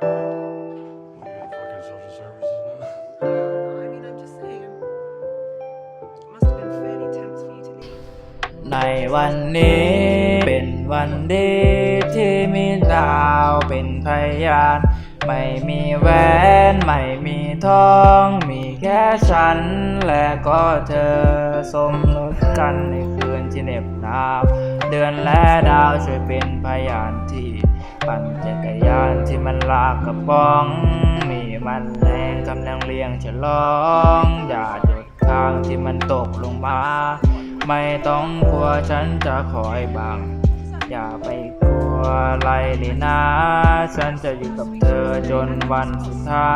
ในวันนี้เป็นวันดีที่มีดาวเป็นพยาน ไม่มีแหวนไม่มีทอง มีแค่ฉันและก็เธอสมรสกันในคืนที่เหน็บหนาวเดือนและดาวช่วยเป็นพยานที่ปั่นจักรยาน ที่มันลากกระป๋อง มีมันแรงกำลังเลี้ยงฉลอง อย่าหยุดข้างที่มันตกลงมา ไม่ต้องกลัวฉันจะคอยบัง อย่าไปกลัวไรเลยนะ ฉันจะอยู่กับเธอจนวันสุดท้า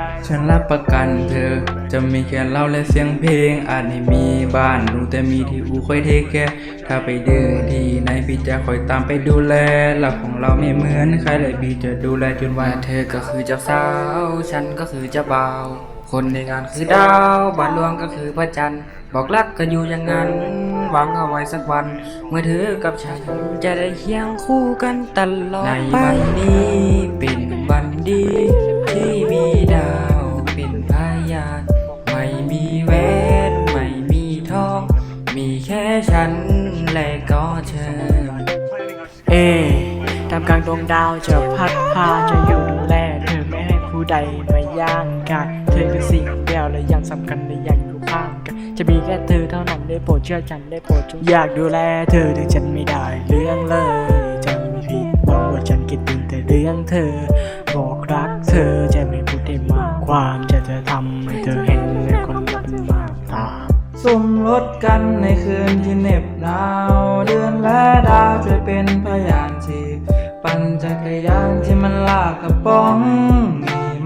ย ฉันรับประกันเธอ จะมีแค่เราและเสียงเพลง อาจไม่มีบ้านรู้แต่มีที่อูคอยเทคแค่ถ้าไปดื้อที่ไหนพี่จะคอยตามไปดูแลหลักของเราไม่เหมือนใครเลยพี่จะดูแลจนวันเธอก็คือเจ้าสาว ฉันก็คือเจ้าบ่าว คนในงานคือดาวบ้านหลวงก็คือพระจันทร์ บอกรักกันอยู่อย่างนั้น หวังเอาไว้สักวัน เมื่อเธอกับฉันจะได้เคียงคู่กันตลอดไปในวันนี้เป็นวันดี ที่มีดาวเป็นพยานไม่มีแหวนไม่มีทอง มีแค่ฉันและก็เธอ เอ๊ตามกลางดวงดาวจะพัดพาจะอยู่ดูแลเธอไม่ ให้ผู้ใดมาย่างกายเธอคือสิ่งเดียวและยังสำคัญและยังอยู่ข้างกันจะมีแค่เธอเท่านั้นได้โปรดเชื่อฉันได้โปรดจงอยากดูแลเธอถึงฉันไม่ได้เรื่องเลยจะไม่ผิดหวังว่าฉันคิดถึงแต่เรื่องเธอ บอกรักเธอจะไม่พูดได้มากความจะจะทำให้เธอเห็นในคนที่เป็นมากตาสมรสกันในคืนที่เหน็บหนาวเดือนและดาวช่วยเป็นพยานที่ปั่นจักรยานที่มันลากกระป๋องมี